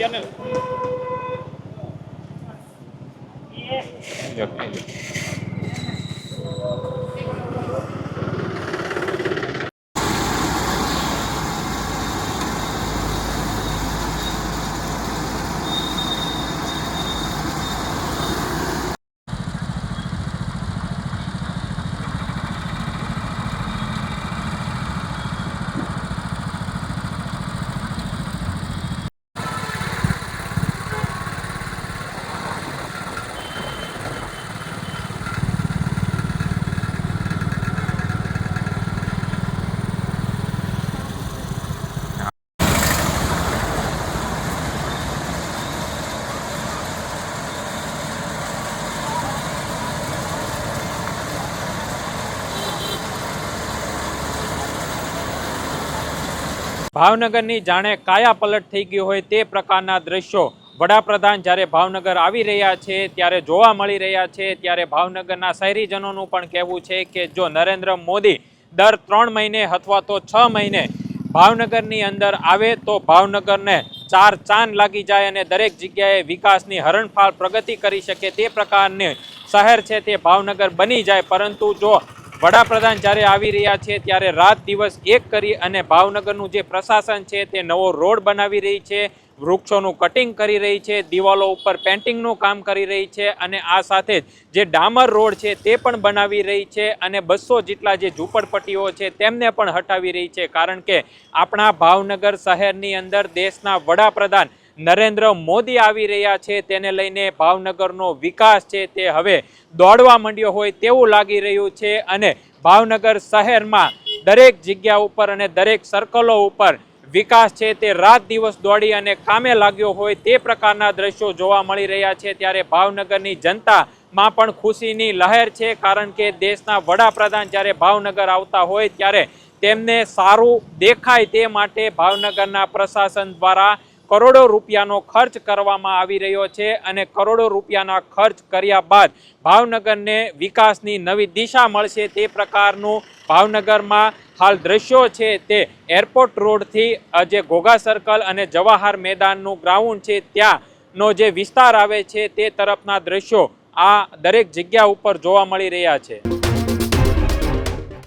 Channel Yeah. ભાવનગરની જાણે કાયા પલટ થઈ ગઈ હોય તે પ્રકારના દ્રશ્યો વડાપ્રધાન જ્યારે ભાવનગર આવી રહ્યા છે, ત્યારે જોવા મળી રહ્યા છે, ત્યારે ભાવનગરના શહેરીજનોનું પણ કહેવું છે કે જો નરેન્દ્ર મોદી દર ત્રણ મહિને અથવા તો છ મહિને ભાવનગરની અંદર આવે તો ભાવનગરને ચાર ચાંદ લાગી જાય અને દરેક જગ્યાએ વિકાસની હરણફાળ પ્રગતિ કરી શકે તે પ્રકારની શહેર છે તે ભાવનગર બની જાય. પરંતુ જો વડાપ્રધાન જ્યારે આવી રહ્યા છે, ત્યારે રાત દિવસ એક કરી અને ભાવનગરનું જે પ્રશાસન છે, તે નવો રોડ બનાવી રહી છે, વૃક્ષોનું કટિંગ કરી રહી છે, દિવાલો ઉપર પેન્ટિંગનું કામ કરી રહી છે અને આ સાથે જ જે ડામર રોડ છે, તે પણ બનાવી રહી છે અને બસો જેટલા જે ઝૂંપડપટ્ટીઓ છે, તેમને પણ હટાવી રહી છે. કારણ કે આપણા ભાવનગર શહેરની અંદર દેશના વડાપ્રધાન નરેન્દ્ર મોદી આવી રહ્યા છે, તેને લઈને ભાવનગરનો વિકાસ છે તે હવે દોડવા માંડ્યો હોય તેવું લાગી રહ્યું છે અને ભાવનગર શહેરમાં દરેક જગ્યા ઉપર અને દરેક સર્કલો ઉપર વિકાસ છે તે રાત દિવસ દોડી અને કામે લાગ્યો હોય તે પ્રકારના દ્રશ્યો જોવા મળી રહ્યા છે. ત્યારે ભાવનગરની જનતામાં પણ ખુશીની લહેર છે કારણ કે દેશના વડાપ્રધાન જ્યારે ભાવનગર આવતા હોય ત્યારે તેમને સારું દેખાય તે માટે ભાવનગરના પ્રશાસન દ્વારા કરોડો રૂપિયાનો ખર્ચ કરવામાં આવી રહ્યો છે અને કરોડો રૂપિયાના ખર્ચ કર્યા બાદ ભાવનગરને વિકાસની નવી દિશા મળશે તે પ્રકારનું ભાવનગરમાં હાલ દ્રશ્યો છે તે એરપોર્ટ રોડથી જે ઘોઘા સર્કલ અને જવાહર મેદાનનું ગ્રાઉન્ડ છે ત્યાંનો જે વિસ્તાર આવે છે તે તરફના દ્રશ્યો આ દરેક જગ્યા ઉપર જોવા મળી રહ્યા છે.